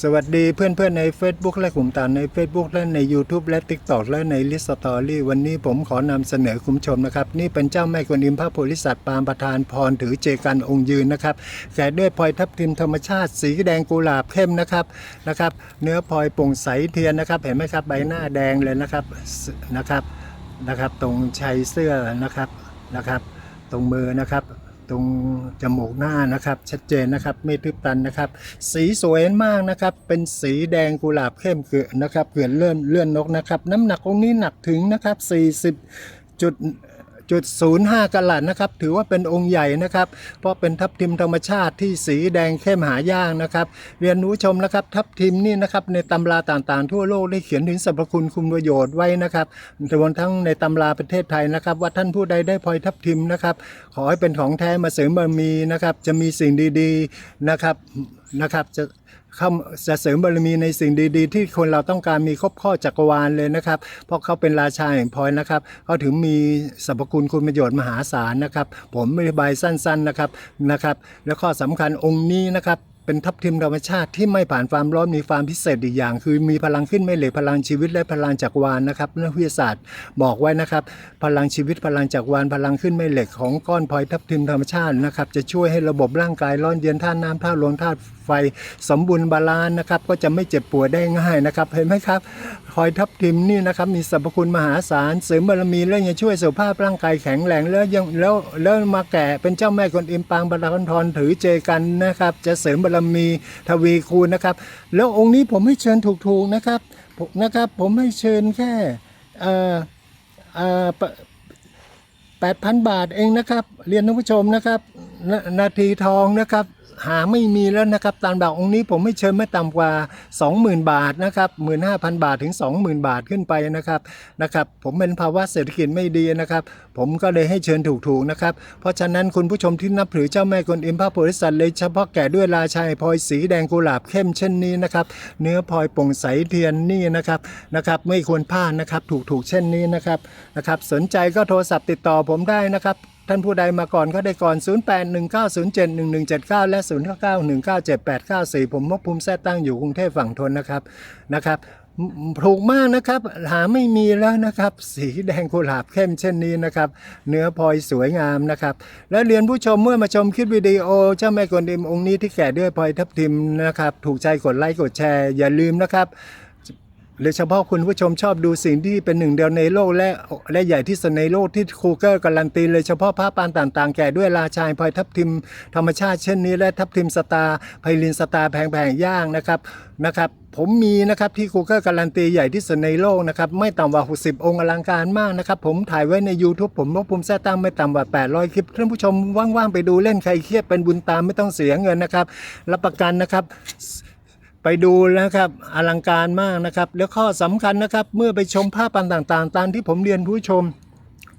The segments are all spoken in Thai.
สวัสดีเพื่อนๆใน Facebook และกลุ่มต่างใน Facebook และใน YouTube และ TikTok และใน l ิสตอรี่วันนี้ผมขอนำเสนอคุณชมนะครับ นี่เป็นเจ้าแม่กวนอิมพระโพธิสัตว์ปางประธานพรถือเจกันองค์ยืนนะครับแกะด้วยพลอยทับทิมธรรมชาติ สีแดงกุหลาบเข้มนะครับนะครับ เนื้อพลอยโปร่งใสเทียนนะครับ เห็นไหมครับใบหน้าแดงเลยนะครับนะครับนะครับ ตรงชัยเสื้อนะครับนะครับ ตรงมือนะครับ ตรงจมูกหน้านะครับ ชัดเจนนะครับไม่ทึบตันนะครับ สีสวยมากนะครับ เป็นสีแดงกุหลาบเข้มเกลือนะครับเกลือนเลื่อนเลื่อนนกนะครับ น้ำหนักองนี้หนักถึงนะครับ40จุด จุดศูนย์ห้ากะลัดนะครับ ถือว่าเป็นองค์ใหญ่นะครับ เพราะเป็นทับทิมธรรมชาติที่สีแดงเข้มหายากนะครับ เรียนรู้ชมนะครับ ทับทิมนี่นะครับในตำราต่างๆ ทั่วโลกได้เขียนถึงสรรพคุณคุณประโยชน์ไว้นะครับรวมทั้งในตำราประเทศไทยนะครับ ว่าท่านผู้ใดได้พลอยทับทิมนะครับ ขอให้เป็นของแท้มาเสริมบารมีนะครับ จะมีสิ่งดีๆนะครับ นะครับจะเข้าจะเสริมบารมีในสิ่งดีๆ ที่คนเราต้องการมีครบข้อจักรวาลเลยนะครับ เพราะเขาเป็นราชาแห่งพลอยนะครับเขาถึงมีสรรพคุณคุณประโยชน์มหาศาลนะครับ ผมอธิบายสั้นๆนะครับนะครับ แล้วข้อสำคัญองค์นี้นะครับ เป็นทับทิมธรรมชาติที่ไม่ผ่านความร้อนมีความพิเศษอีกอย่าง คือมีพลังขึ้นไม่เหลวพลังชีวิตและพลังจักรวาลนะครับนักวิทยาศาสตร์บอกไว้นะครับ พลังชีวิตพลังจักรวาลพลังขึ้นไม่เหล็กของก้อนพลอยทับทิมธรรมชาตินะครับจะช่วยให้ระบบร่างกายร้อนเย็นธาตุน้ำธาตุลมธาตุไฟสมบูรณ์บาลานนะครับก็จะไม่เจ็บปวยได้ง่ายนะครับเห็นไหมครับพลอยทับทิมนี่นะครับมีสรรพคุณมหาศาลเสริมบารมีและยังช่วยสุขภาพร่างกายแข็งแรงแล้วยังแล้วแล้วมาแก่เป็นเจ้าแม่กนอิมปางบาลานทรถือเจกันนะครับจะเสริมบารรมีทวีคูณนะครับ แล้วองค์นี้ผมให้เชิญถูกๆนะครับนะครับ ผมให้เชิญแค่แปดพันบาทเองนะครับ เรียนท่านผู้ชมนะครับนนาทีทองนะครับ หาไม่มีแล้วนะครับตามดาวองค์นี้ผมไม่เชิญไม่ต่ำกว่า 20,000 บาทนะครับ15,000 บาทถึง 20,000 บาทขึ้นไปนะครับนะครับ ผมเป็นภาวะเศรษฐกิจไม่ดีนะครับ ผมก็เลยให้เชิญถูกๆนะครับ เพราะฉะนั้นคุณผู้ชมที่นับถือเจ้าแม่กวนอิมพระโพธิสัตว์เลยเฉพาะแก่ด้วยราชาแห่งพลอยสีแดงกุหลาบเข้มเช่นนี้นะครับ เนื้อพลอยโปร่งใสเทียนนี่นะครับนะครับ ไม่ควรพลาดนะครับถูกๆเช่นนี้นะครับนะครับ สนใจก็โทรศัพท์ติดต่อผมได้นะครับ ท่านผู้ใดมาก่อนก็ได้ก่อน 0819071179 และ 0991978894 ผมมกภูมิแท้ตั้งอยู่กรุงเทพฝั่งทนนะครับนะครับถูกมากนะครับ หาไม่มีแล้วนะครับ สีแดงกุหลาบเข้มเช่นนี้นะครับ เนื้อพลอยสวยงามนะครับ และเรียนผู้ชมเมื่อมาชมคลิปวิดีโอ เจ้าแม่กวนอิมองค์นี้ที่แก่ด้วยพลอยทับทิมนะครับ ถูกใจกดไลค์กดแชร์อย่าลืมนะครับ โดยเฉพาะคุณผู้ชมชอบดูสิ่งที่เป็นหนึ่งเดียวในโลกและและใหญ่ที่สุดในโลกที่ครูเกอร์การันตีเลยเฉพาะพระปานต่างๆ แก่ด้วยราชายพลอยทับทิมธรรมชาติเช่นนี้และทับทิมสตาร์ไพลินสตาร์แพงๆย่างนะครับนะครับผมมีนะครับที่ครูเกอร์การันตีใหญ่ที่สุดในโลกนะครับไม่ต่ำกว่า 60 องค์อลังการมากนะครับผมถ่ายไว้ใน YouTube ผมว่าภูมิแท้ตั้งไม่ต่ำกว่า 800 คลิปท่านผู้ชมว่างๆไปดูเล่นใครเครียดเป็นบุญตามไม่ต้องเสียเงินนะครับรับประกันนะครับ ไปดูนะครับอลังการมากนะครับ แล้วข้อสำคัญนะครับ เมื่อไปชมภาพปันต่างๆ ตามที่ผมเรียนผู้ชม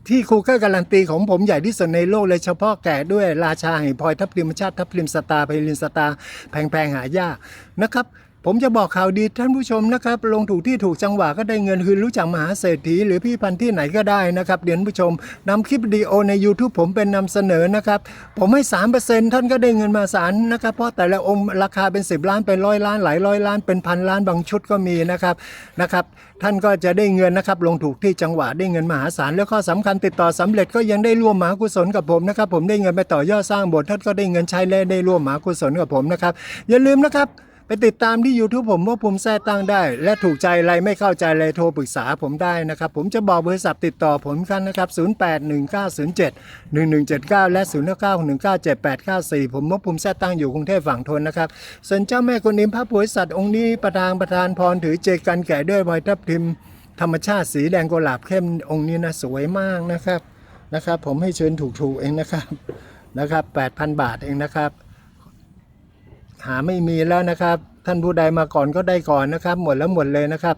ที่ครูเกอร์การันตีของผมใหญ่ที่สุดในโลกเลยเฉพาะแก่ด้วยราชาแห่งพลอยทับทิมชาติทับทิมสตาร์ไพลินสตาร์แพงๆหายากนะครับ ผมจะบอกข่าวดีท่านผู้ชมนะครับ ลงถูกที่ถูกจังหวะก็ได้เงินคืนรู้จักมหาเศรษฐี หรือพี่พันธุ์ที่ไหนก็ได้นะครับเดี๋ยวผู้ชมนำคลิปวิดีโอใน YouTube ผมเป็นนำเสนอนะครับ ผมให้สามเปอร์เซ็นท่านก็ได้เงินมาสารนะครับ เพราะแต่ละองค์ราคาเป็น 10 ล้านเป็นร้อยล้านหลายร้อยล้านเป็นพันล้านบางชุดก็มีนะครับนะครับ ท่านก็จะได้เงินนะครับ ลงถูกที่จังหวะได้เงินมหาศาลแล้วข้อสำคัญติดต่อสำเร็จก็ยังได้ร่วมมหากุศลกับผมนะครับ ผมได้เงินไปต่อยอดสร้างโบสถ์ท่านก็ได้เงินใช้และได้ร่วมมหากุศลกับผมนะครับอย่าลืมนะครับ ไปติดตามที่ YouTube ผมว่าภูมิแท้ตั้งได้ และถูกใจอะไรไม่เข้าใจอะไรโทรปรึกษาผมได้นะครับ ผมจะบอกบริษัทติดต่อผมกันนะครับ 0819071179 และ 091997894 ผมว่าภูมิแท้ตั้งอยู่กรุงเทพฝั่งทนนะครับส่วนเจ้าแม่กวนอิมพระโพธิสัตว์องค์นี้ประธานประธานพรถือเจกันแก่ด้วยพลอยทับทิมธรรมชาติสีแดงกุหลาบเข้มองค์นี้นะสวยมากนะครับนะครับ ผมให้เชิญถูกๆเองนะครับนะครับ 8,000 บาทเองนะครับ หาไม่มีแล้วนะครับ ท่านผู้ใดมาก่อนก็ได้ก่อนนะครับ หมดแล้วหมดเลยนะครับ